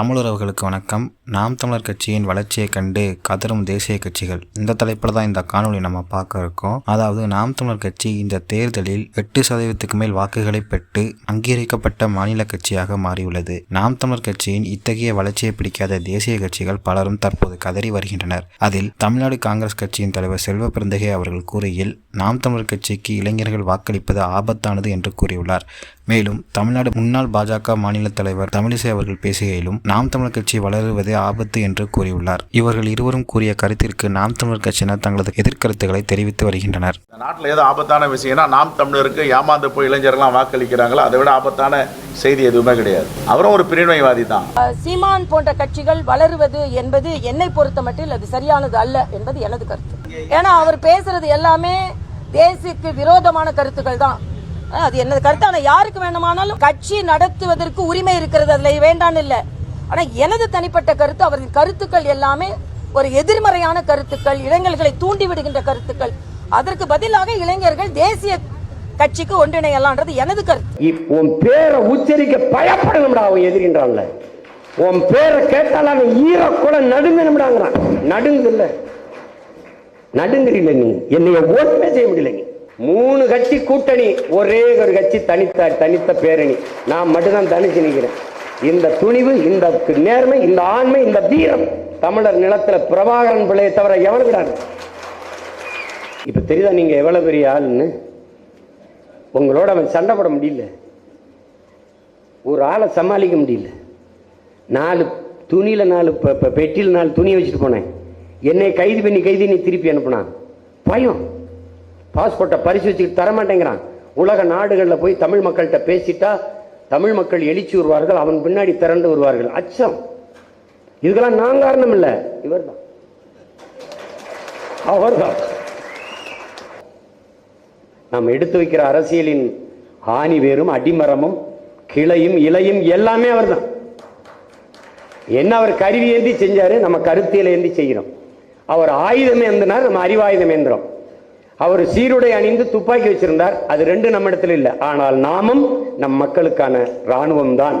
தமிழுறவுகளுக்கு வணக்கம். நாம் தமிழர் கட்சியின் வளர்ச்சியை கண்டு கதரும் தேசிய கட்சிகள். இந்த தலைப்பில் தான் இந்த காணொலி நம்ம பார்க்க இருக்கோம். அதாவது நாம் தமிழர் கட்சி இந்த தேர்தலில் எட்டு சதவீதத்துக்கு மேல் வாக்குகளை பெற்று அங்கீகரிக்கப்பட்ட மாநில கட்சியாக மாறியுள்ளது. நாம் தமிழர் கட்சியின் இத்தகைய வளர்ச்சியை பிடிக்காத தேசிய கட்சிகள் பலரும் தற்போது கதறி வருகின்றனர். அதில் தமிழ்நாடு காங்கிரஸ் கட்சியின் தலைவர் செல்வ பெருந்தகை அவர்கள் கூறுகையில் நாம் தமிழர் கட்சிக்கு இளைஞர்கள் வாக்களிப்பது ஆபத்தானது என்று கூறியுள்ளார். மேலும் தமிழ்நாடு முன்னாள் பாஜக மாநில தலைவர் தமிழிசை அவர்கள் பேசுகையிலும் நாம் தமிழர் கட்சி வளருவது ஆபத்து என்று கூறியுள்ளார். இவர்கள் இருவரும் கூறிய கருத்திற்கு நாம் தமிழர் கட்சியினர் தங்களது எதிர்கருத்துக்களை தெரிவித்து வருகின்றனர். இந்த நாட்டில் ஏதோ ஆபத்தான விஷயம்னா நாம் தமிழருக்கு ஏமாந்து போய் இளைஞர்கள்லாம் வாக்களிக்கிறாங்களோ? அதை விட ஆபத்தான செய்தி எதுவுமே கிடையாது. அவரும் ஒரு பிரிவினைவாதி தான். சீமான் போன்ற கட்சிகள் வளருவது என்பது என்னை பொறுத்த மட்டில் அது சரியானது அல்ல என்பது எனது கருத்து. ஏன்னா அவர் பேசுறது எல்லாமே தேசியக்கு விரோதமான கருத்துக்கள் தான். அது எனது கருத்து. ஆனா யாருக்கு வேண்டுமானாலும் கட்சி நடத்துவதற்கு உரிமை இருக்கிறது. அதுல வேண்டான்னு இல்ல. ஆனால் எனது தனிப்பட்ட கருத்து அவரின் கருத்துக்கள் எல்லாமே ஒரு எதிர்மறையான கருத்துக்கள் இளைஞர்களை தூண்டி விடுகின்ற கருத்துக்கள். அதற்கு பதிலாக இளைஞர்கள் தேசிய கட்சிக்கு ஒன்றிணையலாம்ன்றது எனது கருத்து. உன் பேரை உச்சரிக்க பயப்படணும்டா அவன் எதிர்கின்றான்ல உன் பேரை கேட்டால் அவன் ஈரக்குல நடுங்கணும்டாங்கிறான். நடுங்குல்ல நடுங்குறீல நீ. என்னைய ஓட்டுமே செய்ய முடியல நீ. மூணு கட்சி கூட்டணி ஒரே ஒரு கட்சி தனித்த தனித்த பேரணி. நான் மட்டும்தான் தனிச்சு நிற்கிறேன் இந்த துணிவு இந்த நேர்மை இந்த ஆண்மை இந்த வீரம். தமிழர் நிலத்துல பிரபாகரன் பிள்ளையை தவிர எவனுக்குடாங்க இப்ப தெரியுதா நீங்க எவ்வளவு பெரிய ஆளுன்னு? உங்களோட அவன் சண்டை போட முடியல. ஒரு ஆளை சமாளிக்க முடியல. நாலு துணியில் நாலு பெட்டியில் நாலு துணியை வச்சுட்டு போனேன். என்னை கைது பண்ணி கைது நீ திருப்பி அனுப்புனான். பயம். பாஸ்போர்ட்டை பரிசு வச்சுக்கிட்டு தரமாட்டேங்கிறான். உலக நாடுகளில் போய் தமிழ் மக்கள்கிட்ட பேசிட்டா தமிழ் மக்கள் எழுச்சி வருவார்கள் அவன் பின்னாடி திரண்டு வருவார்கள். அச்சம். இதுக்கெல்லாம் நான் காரணம் இல்லை. இவர்தான். அவர்தான். நாம் எடுத்து வைக்கிற அரசியலின் ஆணி வேரும் அடிமரமும் கிளையும் இலையும் எல்லாமே அவர்தான். என்ன அவர் கருவி ஏந்தி செஞ்சாரு? நம்ம கருத்தியலை ஏந்தி செய்கிறோம். அவர் ஆயுதம் ஏந்தினார் நம்ம அறிவாயுதம் ஏந்திரம் அவர் சீருடை அணிந்து துப்பாக்கி வச்சிருந்தார். அது ரெண்டு நம்ம இடத்துல இல்லை. ஆனால் நாமும் நம் மக்களுக்கான இராணுவம் தான்